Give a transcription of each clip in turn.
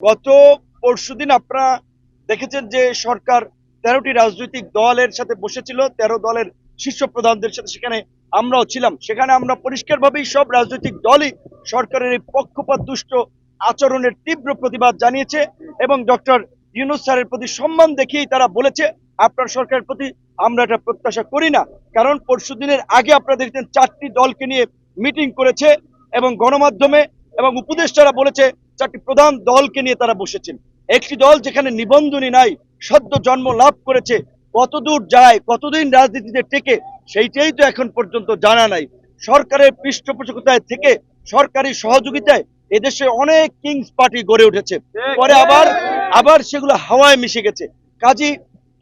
গত পরশুদিন আপনারা দেখেছেন যে সরকার তেরোটি রাজনৈতিক দলের সাথে বসেছিল, তেরো দলের শীর্ষ প্রধানদের সাথে সেখানে আমরাও ছিলাম। সেখানে আমরা পরিষ্কারভাবেই সব রাজনৈতিক দলই সরকারের এই পক্ষপাত দুষ্ট আচরণের তীব্র প্রতিবাদ জানিয়েছে এবং ডক্টর ইউনুস স্যারের প্রতি সম্মান দেখিয়েই তারা বলেছে, আপনার সরকারের প্রতি আমরা এটা প্রত্যাশা করি না। কারণ পরশুদিনের আগে আপনারা দেখছেন চারটি দলকে নিয়ে মিটিং করেছে এবং গণমাধ্যমে এবং উপদেষ্টারা বলেছে চারটি প্রধান দলকে নিয়ে তারা বসেছেন। একটি দল যেখানে নিবন্ধনই নাই, সদ্য জন্ম লাভ করেছে, কতদূর যায়, কতদিন রাজনীতিতে টেকে, সেইটাই তো এখন পর্যন্ত জানা নাই। সরকারের পৃষ্ঠপোষকতায় থেকে, সরকারি সহযোগিতায় এদেশে অনেক কিংস পার্টি গড়ে উঠেছে। পরে আবার আবার সেগুলো হাওয়ায় মিশে গেছে। কাজী,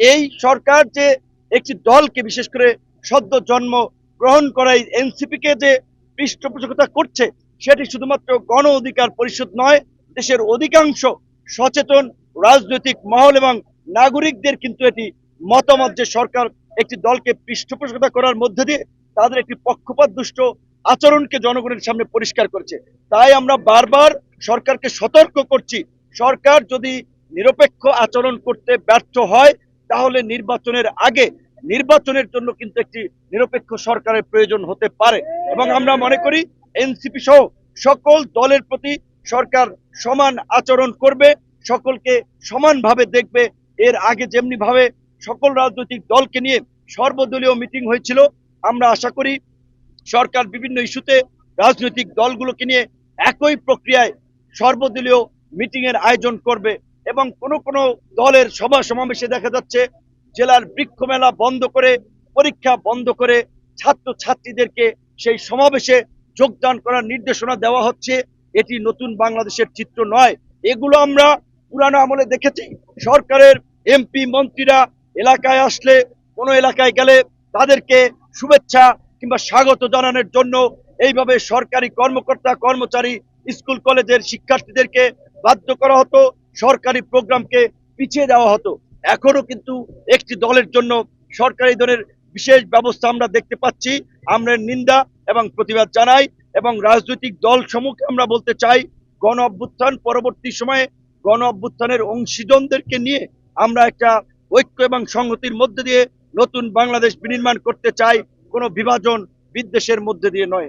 এই সরকার যে একটি দলকে বিশেষ করে সদ্য জন্ম গ্রহণ করাই এনসিপি কে যে পৃষ্ঠপোষকতা করছে, সেটি শুধুমাত্র গণ অধিকার পরিষদ নয় দেশের অধিকাংশ সচেতন রাজনৈতিক মহল এবং নাগরিকদের কিন্তু এটি মতামত যে সরকার একটি দলকে পৃষ্ঠপোষকতা করার মধ্যে দিয়ে তাদের একটি পক্ষপাত দুষ্ট আচরণকে জনগণের সামনে পরিষ্কার করছে। তাই আমরা বারবার সরকারকে সতর্ক করছি। সরকার যদি নিরপেক্ষ আচরণ করতে ব্যর্থ হয়, তাহলে নির্বাচনের আগে নির্বাচনের জন্য কিন্তু একটি নিরপেক্ষ সরকারের প্রয়োজন হতে পারে। এবং আমরা মনে করি, এনসিপি সহ সকল দলের প্রতি সরকার সমান আচরণ করবে, সকলকে সমানভাবে দেখবে। এর আগে যেমনি ভাবে সকল রাজনৈতিক দলকে নিয়ে সর্বদলীয় মিটিং হয়েছিল, আমরা আশা করি সরকার বিভিন্ন ইস্যুতে রাজনৈতিক দলগুলোকে নিয়ে একই প্রক্রিয়ায় সর্বদলীয় মিটিং এর আয়োজন করবে এবং কোন কোন দলের সভা সমাবেশে দেখা যাচ্ছে, জেলার বৃক্ষ মেলা বন্ধ করে, পরীক্ষা বন্ধ করে ছাত্র ছাত্রীদেরকে সেই সমাবেশে যোগদান করার নির্দেশনা দেওয়া হচ্ছে। এটি নতুন বাংলাদেশের চিত্র নয়। এগুলো আমরা পুরানো আমলে দেখেছি। সরকারের এমপি মন্ত্রীরা এলাকায় আসলে, কোনো এলাকায় গেলে তাদেরকে শুভেচ্ছা কিংবা স্বাগত জানানোর জন্য এইভাবে সরকারি কর্মকর্তা, কর্মচারী, স্কুল, কলেজের শিক্ষার্থীদেরকে বাধ্য করা হতো, সরকারি প্রোগ্রামকে পিছিয়ে দেওয়া হতো। এখনও কিন্তু একটি দলের জন্য সরকারি দলের বিশেষ ব্যবস্থা আমরা দেখতে পাচ্ছি। আমরা নিন্দা এবং প্রতিবাদ জানাই। এবং রাজনৈতিক দল সমূহকে আমরা বলতে চাই, গণ অভ্যুত্থান পরবর্তী সময়ে গণ অভ্যুত্থানের অংশীজনদেরকে নিয়ে আমরা একটা ঐক্য এবং সংহতির মধ্যে দিয়ে নতুন বাংলাদেশ বিনির্মাণ করতে চাই, কোনো বিভাজন বিদ্বেষের মধ্যে দিয়ে নয়।